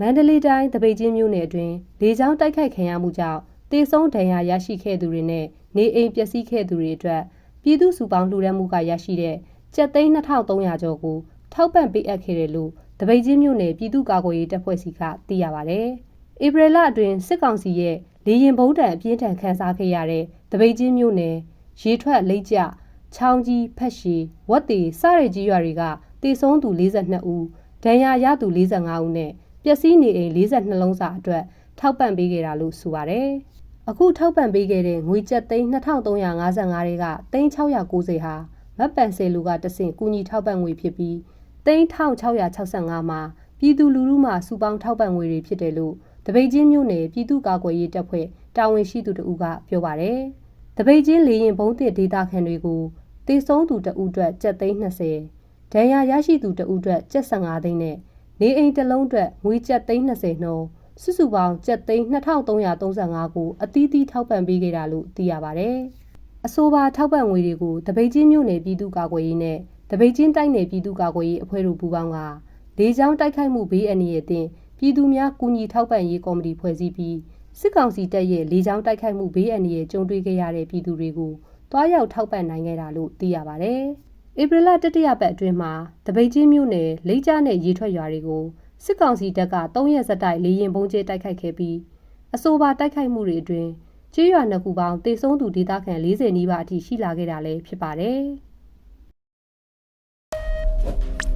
မန္တလေးတိုင်းတပိတ်ချင်းမြို့နယ်အတွင်းလေကြောင်းတိုက်ခိုက်ခံရမှုကြောင့်တေဆုံးဒဏ်ရာရရှိခဲ့သူတွေနဲ့နေအိမ်ပျက်စီးခဲ့သူတွေအတွက်ပြည်သူစုပေါင်းလှူဒန်းမှုကရရှိတဲ့ကျပ်သိန်း2300ကျော်ကိုထောက်ပံ့ပေးအပ်ခဲ့တယ်လို့တပိတ်ချင်းမြို့နယ်ပြည်သူ့ကာကွယ်ရေးတပ်ဖွဲ့စီကသိရပါဗျ။ဧပြီလအတွင်းစစ်ကောင်စီရဲ့လေရင်ဘုံတံအပြင်းထန်ခန်းစားခဲ့ရတဲ့တပိတ်ချင်းမြို့နယ်ရေထွက်လိတ်ကျချောင်းကြီးဖက်ရှည်ဝက်တီစရကြီးရွာတွေကတေဆုံးသူ42ဦးဒဏ်ရာရသူ45ဦးနဲ့ ပျက်စီးနေအိမ်42လုံးစာအတွက်ထောက်ပံ့ပေးခဲ့တာလို့ဆိုပါတယ်။အခုထောက်ပံ့ပေးခဲ့တဲ့ငွေကျပ်သိန်း2355တွေကသိန်း690ဟာမတ်ပန်ဆယ်လူကတဆင့်ကူညီထောက်ပံ့ငွေဖြစ်ပြီးသိန်း1665မှာပြည်သူလူထုမှစုပေါင်းထောက်ပံ့ငွေတွေဖြစ်တယ်လို့တပိတ်ချင်းမြို့နယ်ပြည်သူ့ကာကွယ်ရေးတပ်ဖွဲ့တာဝန်ရှိသူတဦးကပြောပါတယ်။တပိတ်ချင်းလေရင်ဘုံတစ်ဒေတာခန်တွေကိုတေဆုံးသူတဦးအတွက်ကျပ်သိန်း20ဒဏ်ရာရရှိသူတဦးအတွက်ကျပ်15သိန်းနဲ့ နေအိမ်တစ်လုံးအတွက်ငွေကျပ်သိန်း20နှုန်းစုစုပေါင်းကျပ်သိန်း2335ကိုအသီးသီးထောက်ပံ့ပေးခဲ့တာလို့သိရပါဗျ။အဆိုပါထောက်ပံ့ငွေတွေကိုတပိတ်ချင်းမြို့နယ်ပြည်သူ့ကာကွယ်ရေးနဲ့တပိတ်ချင်းတိုက်နယ်ပြည်သူ့ကာကွယ်ရေးအဖွဲ့တို့ပူးပေါင်းကလေကြောင်းတိုက်ခိုက်မှုဘေးအန္တရာယ်အသင့်ပြည်သူများကူညီထောက်ပံ့ရေးကော်မတီဖွဲ့စည်းပြီးစစ်ကောင်စီတပ်ရဲ့လေကြောင်းတိုက်ခိုက်မှုဘေးအန္တရာယ်ကြုံတွေ့ခဲ့ရတဲ့ပြည်သူတွေကိုတွားရောက်ထောက်ပံ့နိုင်ခဲ့တာလို့သိရပါဗျ။ ဧပြီလတတိယပတ်အတွင်းမှာတပိတ်ချင်းမြို့နယ်လိတ်ကျနဲ့ရေထွက်ရွာတွေကိုစစ်ကောင်စီတပ်က3ရက်ဆက်တိုက်လေရင်ပုံကျဲတိုက်ခိုက်ခဲ့ပြီးအဆိုပါတိုက်ခိုက်မှုတွေအတွင်းကျေးရွာနှစ်ခုပေါင်းတေဆုံးသူဒေသခံ40နီးပါးအထိရှိလာခဲ့တာလည်းဖြစ်ပါတယ်။